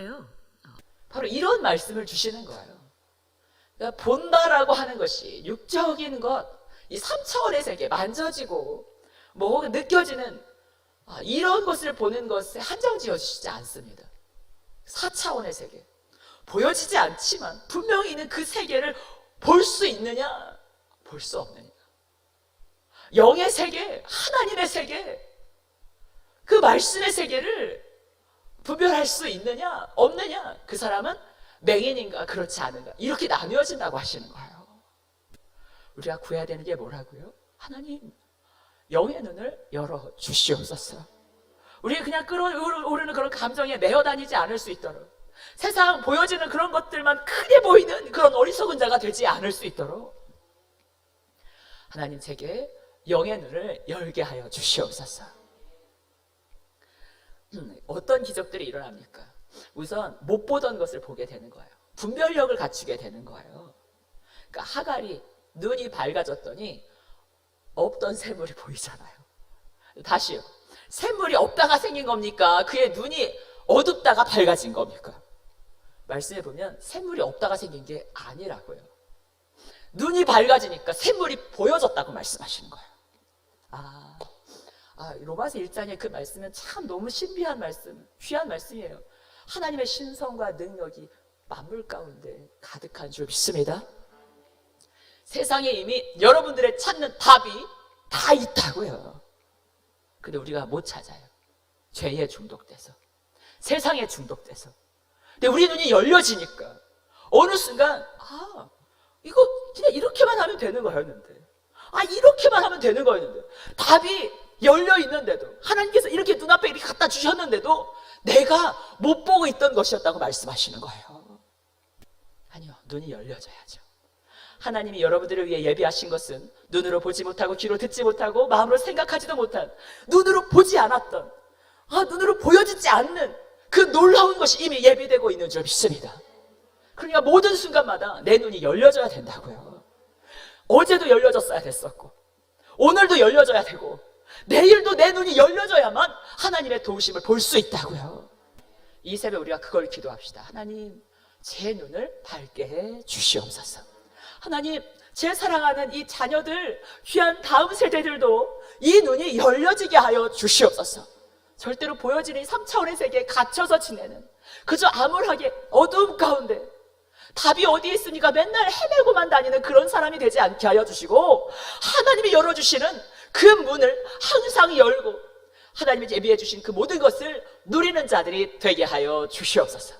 거예요. 바로 이런 말씀을 주시는 거예요. 그러니까 본다라고 하는 것이 육적인 것, 이 3차원의 세계, 만져지고 뭐 느껴지는 아, 이런 것을 보는 것에 한정 지어주시지 않습니다. 4차원의 세계. 보여지지 않지만 분명히 있는 그 세계를 볼 수 있느냐, 볼 수 없느냐. 영의 세계, 하나님의 세계, 그 말씀의 세계를 분별할 수 있느냐, 없느냐. 그 사람은 맹인인가, 그렇지 않은가. 이렇게 나뉘어진다고 하시는 거예요. 우리가 구해야 되는 게 뭐라고요? 하나님, 영의 눈을 열어 주시옵소서. 우리 그냥 끌어오르는 그런 감정에 매여 다니지 않을 수 있도록. 세상 보여지는 그런 것들만 크게 보이는 그런 어리석은 자가 되지 않을 수 있도록. 하나님 제게 영의 눈을 열게 하여 주시옵소서. 음, 어떤 기적들이 일어납니까? 우선 못 보던 것을 보게 되는 거예요. 분별력을 갖추게 되는 거예요. 그러니까 하갈이 눈이 밝아졌더니 없던 샘물이 보이잖아요. 다시요. 샘물이 없다가 생긴 겁니까? 그의 눈이 어둡다가 밝아진 겁니까? 말씀해 보면 샘물이 없다가 생긴 게 아니라고요. 눈이 밝아지니까 샘물이 보여졌다고 말씀하시는 거예요. 아, 아, 로마서 1장의 그 말씀은 참 너무 신비한 말씀, 귀한 말씀이에요. 하나님의 신성과 능력이 만물 가운데 가득한 줄 믿습니다. 세상에 이미 여러분들의 찾는 답이 다 있다고요. 근데 우리가 못 찾아요. 죄에 중독돼서. 세상에 중독돼서. 근데 우리 눈이 열려지니까 어느 순간 아 이거 그냥 이렇게만 하면 되는 거였는데 아 이렇게만 하면 되는 거였는데 답이 열려 있는데도 하나님께서 이렇게 눈앞에 이렇게 갖다 주셨는데도 내가 못 보고 있던 것이었다고 말씀하시는 거예요. 아니요 눈이 열려져야죠. 하나님이 여러분들을 위해 예비하신 것은 눈으로 보지 못하고 귀로 듣지 못하고 마음으로 생각하지도 못한 눈으로 보지 않았던 아 눈으로 보여지지 않는 그 놀라운 것이 이미 예비되고 있는 줄 믿습니다. 그러니까 모든 순간마다 내 눈이 열려져야 된다고요. 어제도 열려졌어야 됐었고 오늘도 열려져야 되고 내일도 내 눈이 열려져야만 하나님의 도우심을 볼 수 있다고요. 이 새벽 우리가 그걸 기도합시다. 하나님 제 눈을 밝게 해 주시옵소서. 하나님, 제 사랑하는 이 자녀들, 귀한 다음 세대들도 이 눈이 열려지게 하여 주시옵소서. 절대로 보여지는 이 3차원의 세계에 갇혀서 지내는 그저 암울하게 어두움 가운데 답이 어디에 있으니까 맨날 헤매고만 다니는 그런 사람이 되지 않게 하여 주시고 하나님이 열어주시는 그 문을 항상 열고 하나님이 예비해 주신 그 모든 것을 누리는 자들이 되게 하여 주시옵소서.